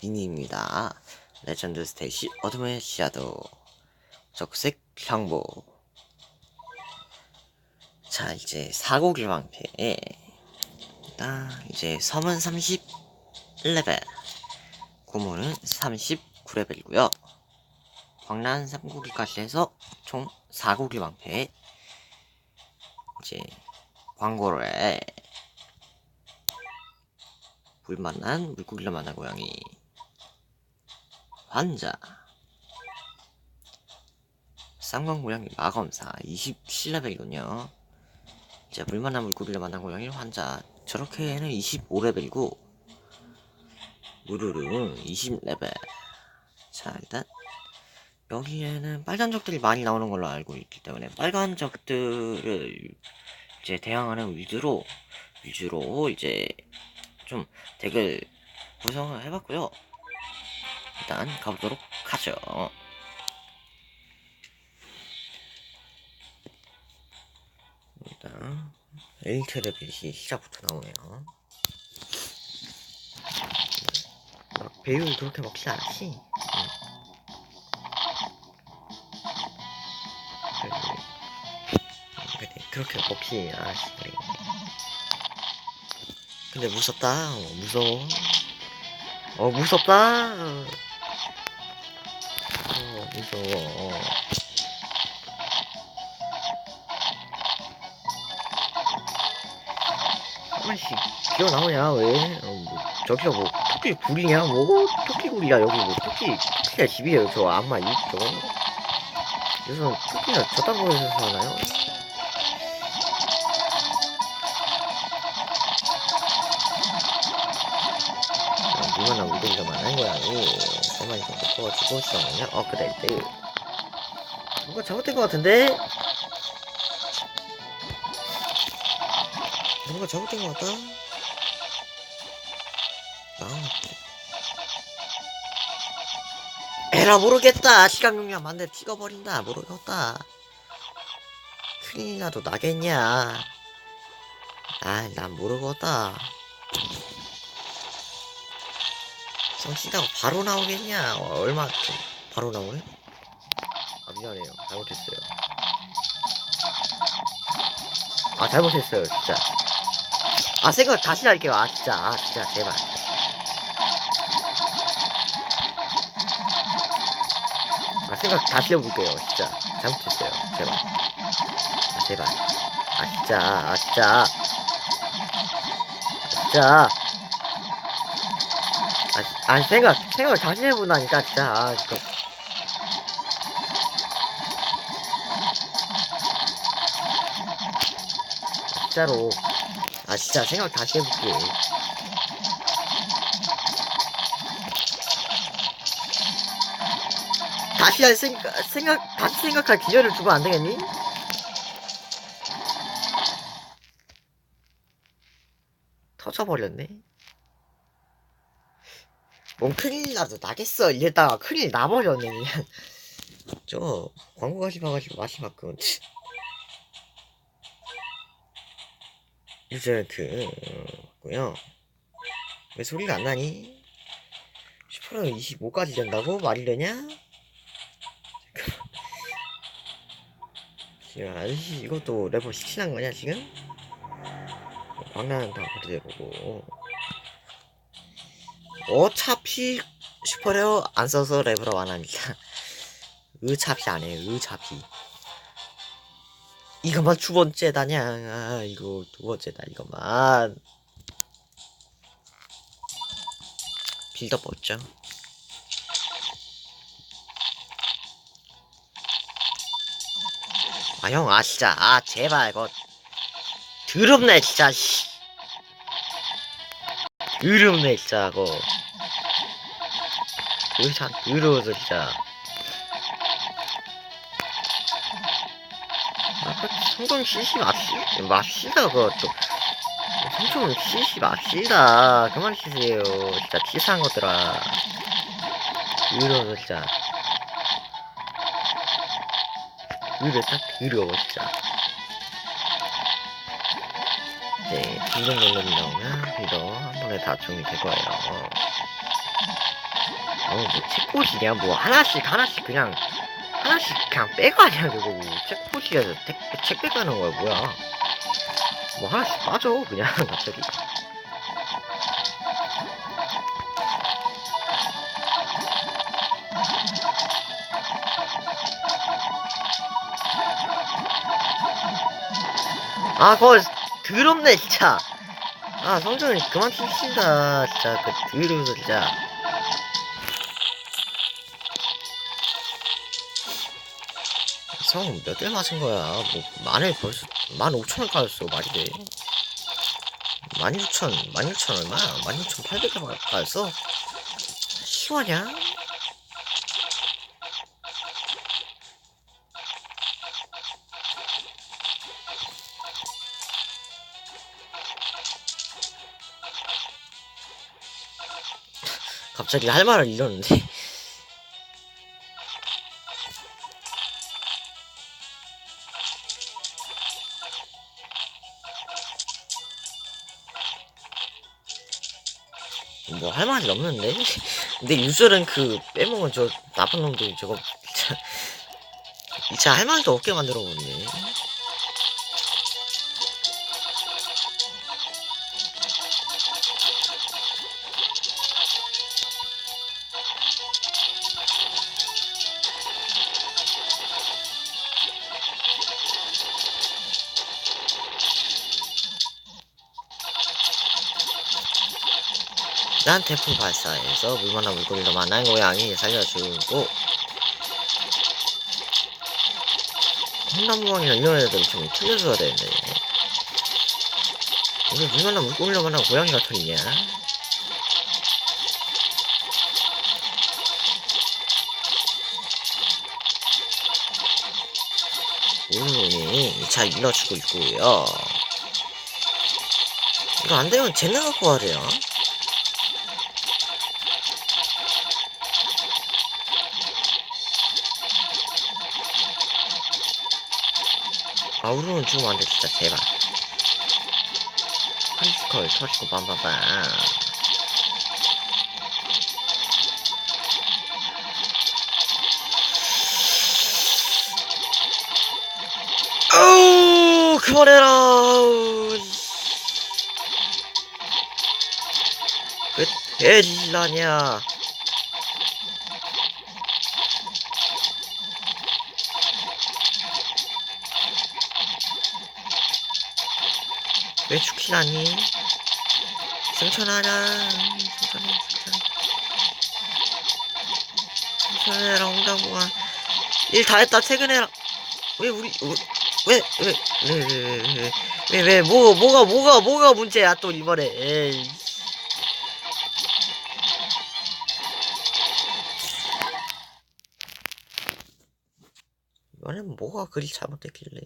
미니입니다. 레전드 스테이시 어둠의 시야도. 적색 향보. 자 이제 사고길 왕패 나 이제 섬은 31레벨. 구문은 39레벨이고요. 광란 3고기까지 해서 총 4고기 왕패 이제 광고를 해. 물 만난 물고기를 만난 고양이 환자. 쌍광 고양이 마검사 27레벨이군요. 이제 물 만난 물고기를 만난 고양이 환자. 저렇게는 25레벨이고 무르르는 20레벨. 자 일단 여기에는 빨간 적들이 많이 나오는 걸로 알고 있기 때문에 빨간 적들을 이제 대항하는 위주로 위주로 이제 좀 덱을 구성을 해봤고요. 일단 가보도록 하죠. 일단 엘테레빗이 시작부터 나오네요. 막 배율 그렇게 먹지 않았지? 그렇게 먹지 않았지. 근데 무섭다. 어, 무서워. 어, 무섭다. 어, 무서워. 어. 한 번씩 기어 나오냐, 왜? 어, 뭐, 저기가 뭐, 토끼 굴이냐? 뭐, 토끼 굴이야, 여기 뭐, 토끼, 토끼가 집이에요, 저 악마 입, 저거. 그래서 토끼가 저딴 거에서 사나요? 이만한 우동이가 많은 고양이 가만히 좀 묶어가지고 시원하냐? 업그레이드 뭔가 잘못된 것 같은데? 뭔가 잘못된 것 같다? 아 에라 모르겠다. 시간 용량 만대 찍어버린다. 모르겠다. 큰일 나도 나겠냐. 아난 모르겠다 성씨다고 바로 나오겠냐? 어, 얼마 좀 바로 나오네? 아 미안해요. 잘못했어요. 아 잘못했어요 진짜. 아 생각 다시 할게요. 아 진짜. 아 진짜. 제발. 아 생각 다시 해볼게요. 진짜. 잘못했어요. 제발. 아 제발. 아 진짜. 아 진짜. 아 진짜 아, 아 생각 생각 다시 해보다니까 진짜 아 이거 진짜로 아 진짜 생각 다시 해볼게 다시 할 생각 생각 다시 생각할 기회를 주면 안 되겠니? 터져버렸네. 뭔 큰일 나도 나겠어 이랬다가 큰일 나버렸네 그냥 저 광고 가시 봐가지고 마지막은 이제 그 고요 왜 소리가 안 나니? 18월 25까지 된다고? 말이 되냐? 지금 아저씨 이것도 레벨 17한 거냐 지금? 광란은 다 그대로고 어차피 슈퍼레어 안 써서 레벨업 안 합니다. 어차피 안 해요, 어차피. 이것만 두 번째다냐. 아, 이거 두 번째다, 이것만. 빌더 멋죠. 아, 형, 아, 진짜. 아, 제발, 이거. 더럽네, 진짜, 씨. 더럽네, 진짜, 그거. 의사 더러워서 진짜. 아까 성좀 쉬시 맙시 맙시다 그것도 성좀 쉬시 맙시다. 그만 쉬세요 진짜. 치사한 것들아. 더러워서 진짜. 더러 딱 더러워 진짜. 진정 멜론이 나오면 이거 한 번에 다 정리될 거예요. 뭐 책꽂이냐? 뭐 하나씩 하나씩 그냥 하나씩 그냥 빼가냐? 그거 뭐 책꽂이야 책, 책 빼가는 거야 뭐야? 뭐 하나씩 빠져 그냥 갑자기. 아 그거 더럽네 진짜 아 성준이 그만 칩시다. 진짜 그 더러워서 진짜 성 몇 대 맞은 거야? 뭐 만에 벌써 만 오천 원 까였어 말이 돼. 만 육천 만 육천 얼마야? 만 육천 팔백 원 까였어? 시원냐 갑자기 할 말을 잃었는데. 뭐 할 말이 없는데. 근데 유저는 그 빼먹은 저 나쁜 놈들 저거. 진짜 할 말도 없게 만들어 버리네 난 태풍 발사에서 물만한 물고기를 만난 고양이 살려주고 콩나무왕이나 이런 애들 좀 틀려줘야 되는데. 왜 물만한 물고기를 만난 고양이가 틀리냐 우르니 2차 일러주고 있고요. 이거 안되면 쟤네 갖고 하래요 아우르는 죽으면 안돼 진짜. 제발 한스컬 터지고 빰빰빰. 아우 그만해라. 그 델라냐 왜 죽진 않니? 승천하라. 승천해 승천해. 승천해라 홍당무가. 일 다 했다 퇴근해라. 왜 우리 왜왜 왜 왜 왜 왜 뭐 뭐가 뭐가 뭐가 문제야 또 이번에. 에이. 이번엔 뭐가 그리 잘못됐길래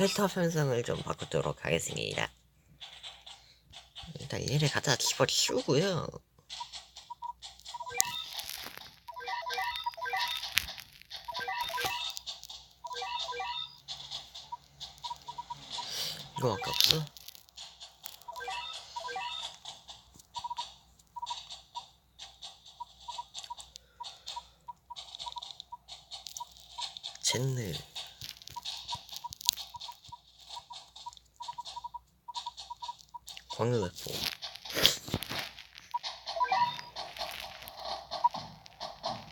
캐릭터 편성을 좀 바꾸도록 하겠습니다. 일단 얘를 갖다 집어 치우고요. 이거밖에 없어? 젠느 광역회포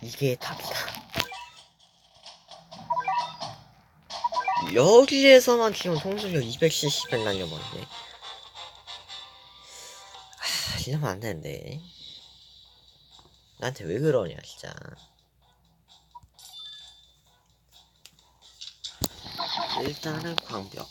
이게 답이다. 여기에서만 지금 통수력 270을 날려버리네. 아 이러면 안 되는데. 나한테 왜 그러냐 진짜. 일단은 광벽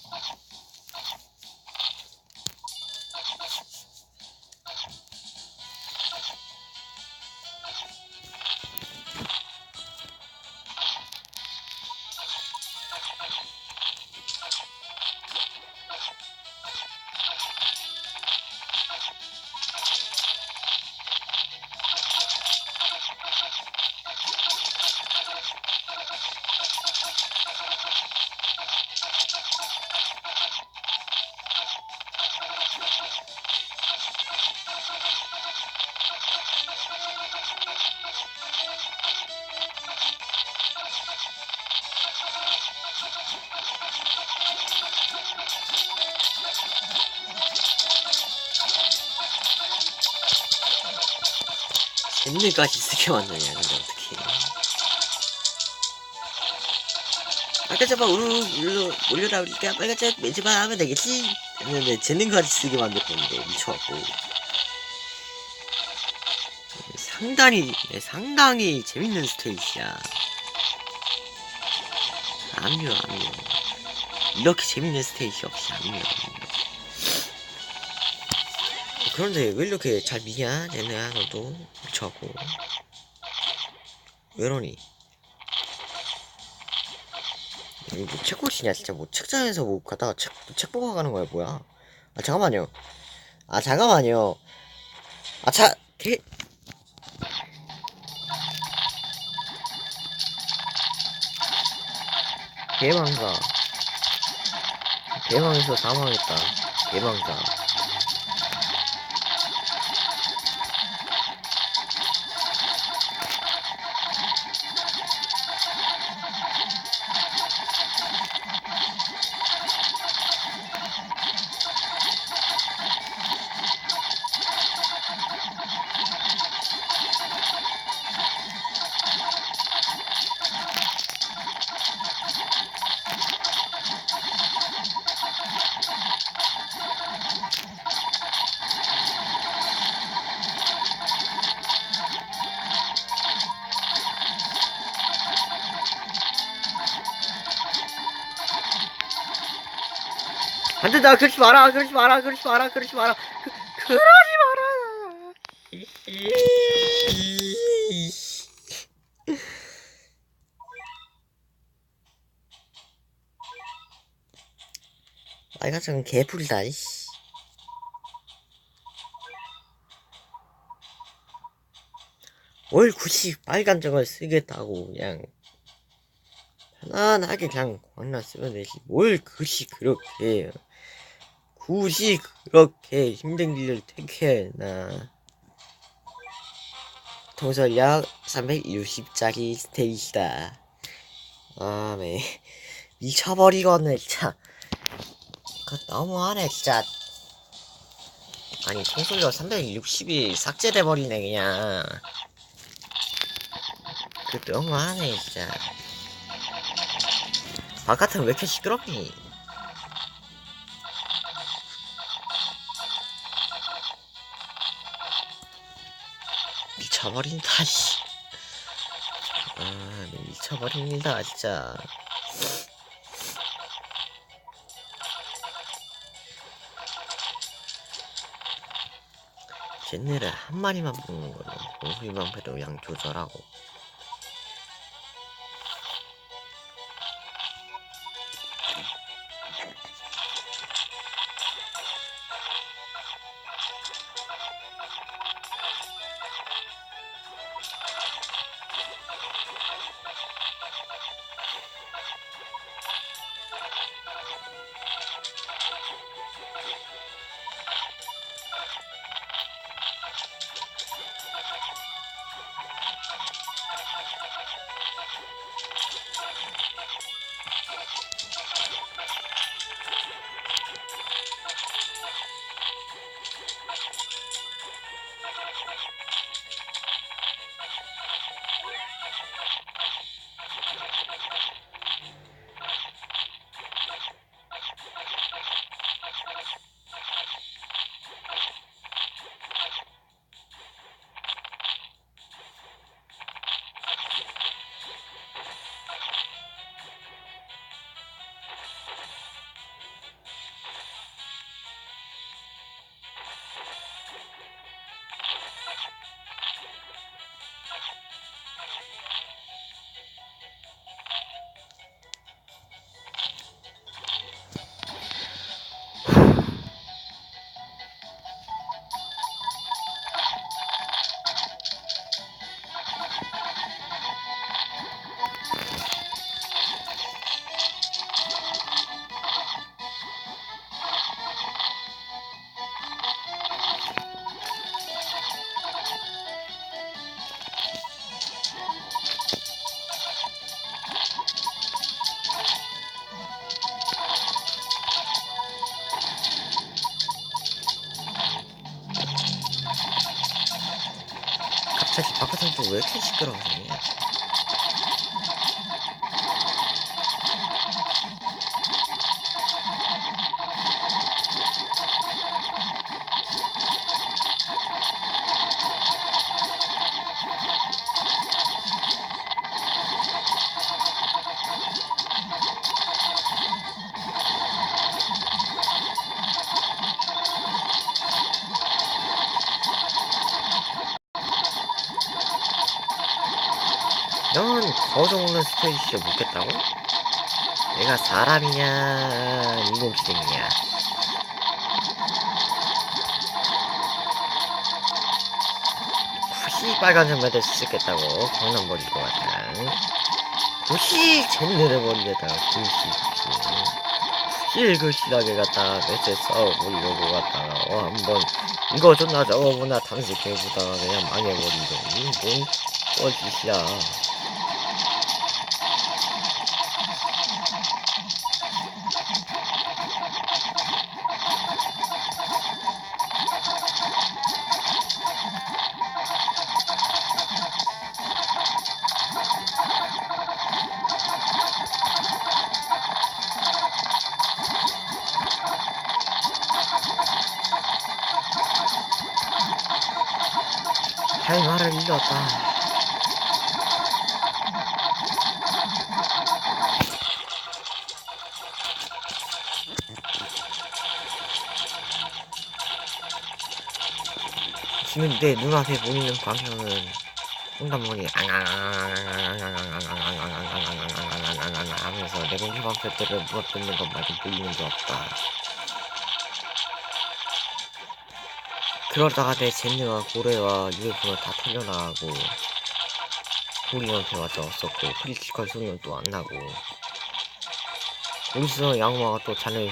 젠들까지 쓰게 만드냐 근데 어떻게 빨간잡아 우르르 울러 올려라 우리가 빨간잡 매지마 하면 되겠지? 근데 재능까지 쓰게 만들었는데 미쳐갖고. 상당히 상당히 재밌는 스테이지야. 압류 압류 이렇게 재밌는 스테이지 없이 압류 압류 그런데 왜 이렇게 잘 미냐? 얘네야 너도 미쳐갖고. 왜 이러니. 이거 뭐 책꽂이냐? 진짜 뭐 책장에서 뭐 가다가 책, 책 보고 가는 거야 뭐야? 아 잠깐만요. 아 잠깐만요. 아차 개. 개망가 개망에서 사망했다. 개망가 안 된다 그러지 마라 그러지 마라 그러지 마라 그러지 마라. 그, 그러지 마라. 빨간색은 개풀이다 이씨. 뭘 굳이 빨간 점을 쓰겠다고 그냥 편안하게 그냥 광란 쓰면 되지. 뭘 굳이 그렇게 굳이 그렇게 힘든 길을 택해나? 통솔력 360짜리 스테이지다. 아메 미쳐버리겠네 진짜 그 너무하네 진짜. 아니 통솔력 360이 삭제돼버리네 그냥. 그 너무하네 진짜. 바깥은 왜 이렇게 시끄럽니? 미쳐버린다, 씨. 아, 미쳐버립니다, 진짜. 쟤네를 한 마리만 걸로 공수리만 배도 양 조절하고 또 넌 거저오는 스테이지를 묻겠다고? 내가 사람이냐 인공지능이냐. 굳이 빨간색 매들 쓰겠다고. 장난 버릴 것 같아. 굳이 젠늘을 버리겠다고 굳이 굳이 글씨하게 갖다가 매체 써보려고 갖다가. 어 한번 이거 존나 저거보다 탐색해보다가 그냥 망해버리더니 뭔 뻘짓이야 할 말을 잃었다. 지금 내 눈앞에 보이는 광경은 횡단문이 하면서 내 공기 방패들을 물어뜯는 것 말고 보이는 게 없다. 그러다가 내 젠느와 고래와 UFO는 다 털려나가고 우리한테 맞았었고 크리티컬 소리는 또 안 나고 우리스는 양마가 또 잔을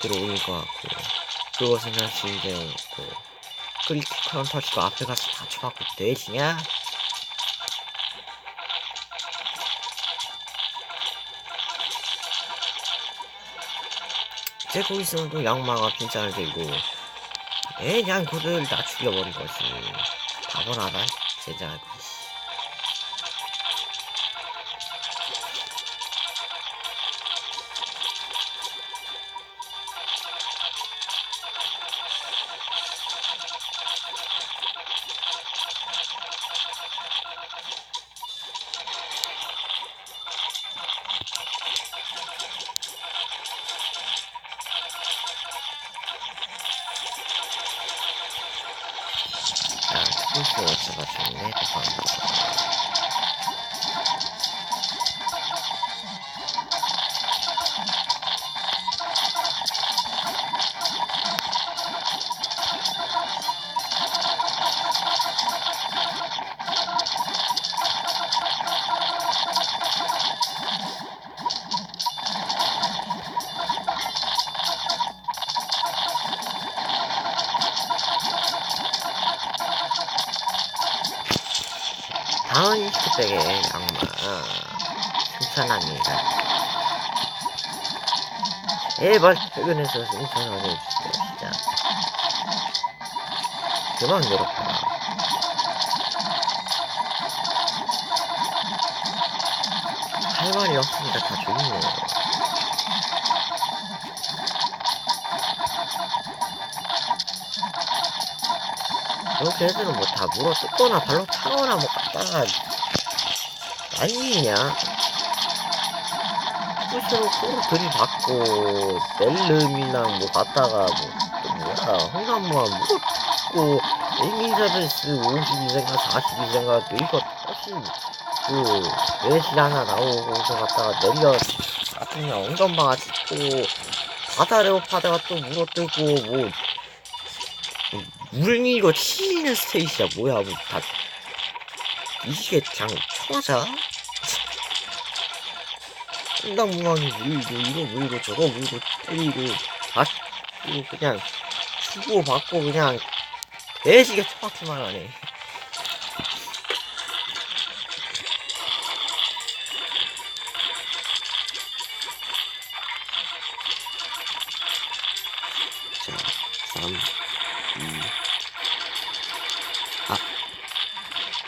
들어올릴 것 같고 그것은 사실 이제 그 크리티컬 터치가 앞에 가서 다 쳐갖고 내지냐? 이제 거기서는 또 양마가 빈잔을 들고 그냥 그들 다 죽여버린 거지. 바보나다, 제자. 자, 특수 워츠가 좋네, 대 다운 히트백의 악마 승천합니다. 제발 퇴근해서 승천하게 해주세요 진짜. 그만 괴롭다 할 말이 없으니까 다 좋네요 이렇게 애들은 뭐다 물어 뜯거나 발로 차거나 뭐 갖다가 아니냐. 푸시로 코로 들이받고 벨름이나 뭐 갖다가 뭐또 뭐야. 홍삼무가 물었고 에미자베스 52세인가 42세인가 이거 훨씬 그 외시 하나 나오고서 갖다가 내려 같은 엉덩방아 찍고 바다 레오파드가 또 물어뜯고 뭐 물리고 치는 스테이지야. 뭐야 뭐 다. 이게 그냥 천하자 상당무방이 물고 이거 물고 저거 물고 때리고 받고 그냥 주고 받고 그냥 내시게 처박기만 하네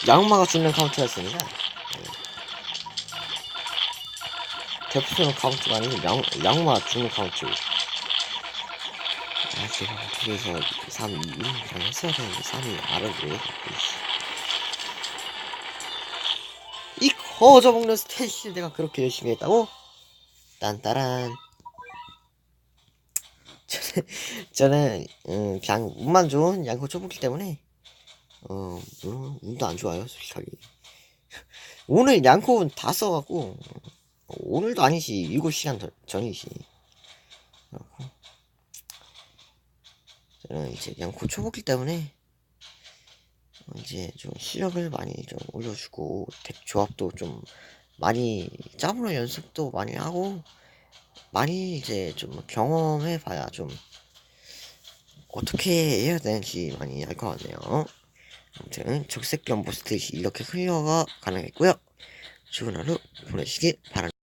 양마가 죽는 카운트였습니다. 네. 대포는 카운트가 아니고 양, 양마 죽는 카운트. 아, 제가 어떻게해서 3, 2, 1 그냥 했어야 되는데 3이 R을 왜 갖고 있어. 이 거저먹는 스테이시 내가 그렇게 열심히 했다고? 딴따란. 저는, 저는, 음, 그냥 운만 좋은 양코 초보기 때문에, 어, 음, 운도 안 좋아요, 솔직하게. 오늘 양코는 다 써갖고, 어, 오늘도 아니지, 7시간 전- 전이지. 저는 이제 양코 초보기 때문에, 어, 이제 좀 실력을 많이 좀 올려주고, 덱 조합도 좀 많이, 짬으로 연습도 많이 하고, 많이 이제 좀 경험해 봐야 좀, 어떻게 해야 되는지 많이 알 것 같네요. 아무튼 적색 연보 스테이시 이렇게 클리어가 가능했고요. 좋은 하루 보내시길 바랍니다.